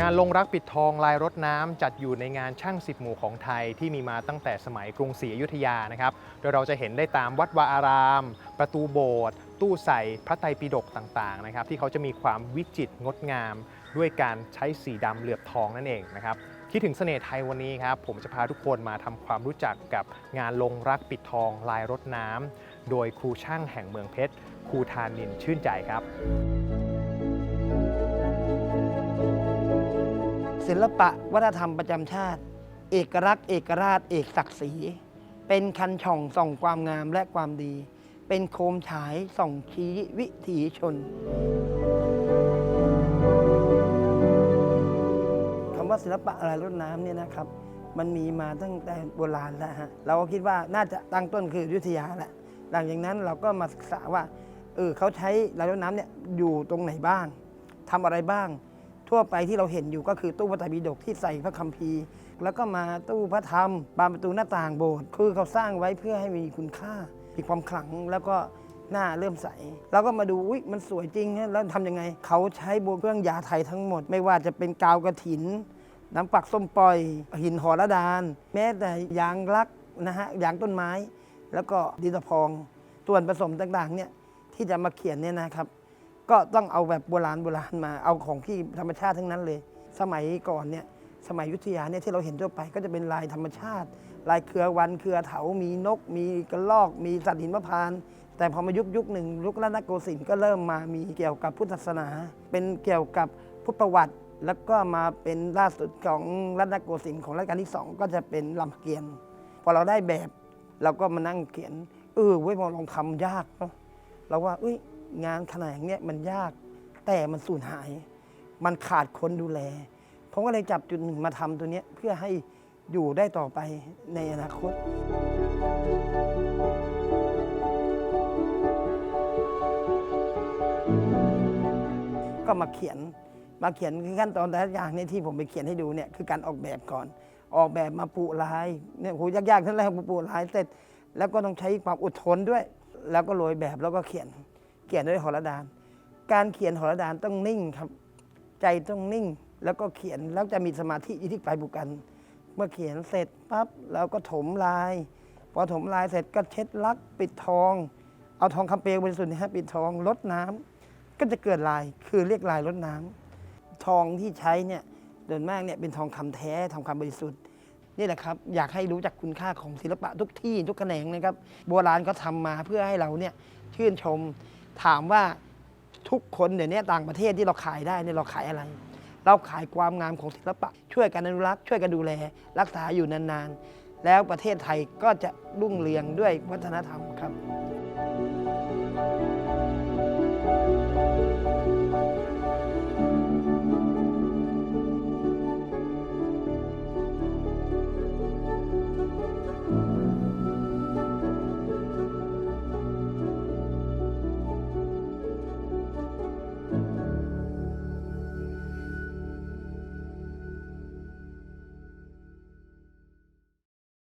งานลงรักปิดทองลายรถน้ำจัดอยู่ในงานช่างสิบหมู่ของไทยที่มีมาตั้งแต่สมัยกรุงศรีอยุธยานะครับ โดยเราจะเห็นได้ตามวัดวาอาราม ประตูโบสถ์ตู้ใส่พระไตรปิฎกต่างๆนะครับ ที่เขาจะมีความวิจิตรงดงาม ด้วยการใช้สีดำเหลือบทองนั่นเองนะครับคิดถึงเสน่ห์ไทยวันนี้ครับผมจะพาทุกคนมาทำความรู้จักกับงานลงรักปิดทองลายรถน้ำโดยครูช่างแห่งเมืองเพชรครูธานินชื่นใจครับ ศิลปะวัฒนธรรมประจำชาติ เอกลักษณ์เอกราช เอกศักดิ์ศรี เป็นคันช่องส่องความงามและความดี เป็นโคมฉายส่องชี้วิถีชนคำว่าศิลปะอะไรรดน้ำเนี่ยนะครับ มันมีมาตั้งแต่โบราณแล้วฮะเราก็คิดว่าน่าจะตั้งต้นคืออยุธยาแหละหลังจากนั้นเราก็มาศึกษาว่าเออเขาใช้ลายรดน้ำเนี่ยอยู่ตรงไหนบ้างทำอะไรบ้าง ทั่วไปที่เราเห็นอยู่ก็คือตู้พระไตรปิฎกที่ใส่พระคัมภีร์ แล้วก็มาตู้พระธรรมบานประตูหน้าต่างโบสถ์คือเขาสร้างไว้เพื่อให้มีคุณค่ามีความขลังแล้วก็หน้าเริ่มใสเราก็มาดูอุ้ยมันสวยจริงแล้วทำยังไง เขาใช้โบเครื่องยาไทยทั้งหมด ไม่ว่าจะเป็นกาวกระถิน น้ำปักส้มปล่อย หินหอระดาน แม้แต่ยางรักนะฮะยางต้นไม้ แล้วก็ดินสะพองส่วนผสมต่างๆเนี่ยที่จะมาเขียนเนี่ยนะครับ ก็ต้องเอาแบบโบราณโบราณมาเอาของที่ธรรมชาติทั้งนั้นเลย สมัยก่อนเนี่ยสมัยยุทธยาเนี่ยที่เราเห็นทั่วไปก็จะเป็นลายธรรมชาติ ลายเครือวันเครือเถา มีนก มีกระรอก มีสัตว์หินมะพร้าน แต่พอมายุคยุคหนึ่งยุครัตนโกสินทร์ก็เริ่มมามีเกี่ยวกับพุทธศาสนา เป็นเกี่ยวกับพุทธประวัติ แล้วก็มาเป็นล่าสุดของรัตนโกสินทร์ของรัชกาลที่สองก็จะเป็นลำเกียนพอเราได้แบบ เราก็มานั่งเขียนเออเว้ยพอลองทำยากเนาะเราว่าเอ้ย งานขนาดเนี้ยมันยากแต่มันสูญหาย มันขาดคนดูแลผมก็เลยจับจุดหนึ่งมาทำตัวเนี้ยเพื่อให้อยู่ได้ต่อไปในอนาคต ก็มาเขียนมาเขียนคือขั้นตอนแต่ละอย่างเนี่ยที่ผมไปเขียนให้ดูเนี่ยคือการออกแบบก่อน ออกแบบมาปูลายเนี่ยโหยากๆทั้งแรกปูลายเสร็จ แล้วก็ต้องใช้ความอดทนด้วย แล้วก็โรยแบบแล้วก็เขียน เขียนด้วยหอระดาน การเขียนหอระดานต้องนิ่งครับ ใจต้องนิ่งแล้วก็เขียนแล้วจะมีสมาธิอยู่ที่ปลายบุกัน เมื่อเขียนเสร็จปั๊บเราก็ถมลาย พอถมลายเสร็จก็เช็ดลักปิดทอง เอาทองคำเปลวบริสุทธิ์นยฮะปิดทองลดน้ำก็จะเกิดลายคือเรียกลายลดน้ำทองที่ใช้เนี่ยโดยมากเนี่ยเป็นทองคำแท้ทองคำบริสุทธิ์นี่แหละครับอยากให้รู้จักคุณค่าของศิลปะทุกที่ทุกแขนงนะครับโบราณเขาทำมาเพื่อให้เราเนี่ยชื่นชม ถามว่าทุกคนเดี๋ยวนี้ต่างประเทศที่เราขายได้เนี่ยเราขายอะไร เราขายความงามของศิลปะ ช่วยกันอนุรักษ์ช่วยกันดูแล รักษาอยู่นานๆ แล้วประเทศไทยก็จะรุ่งเรืองด้วยวัฒนธรรมครับ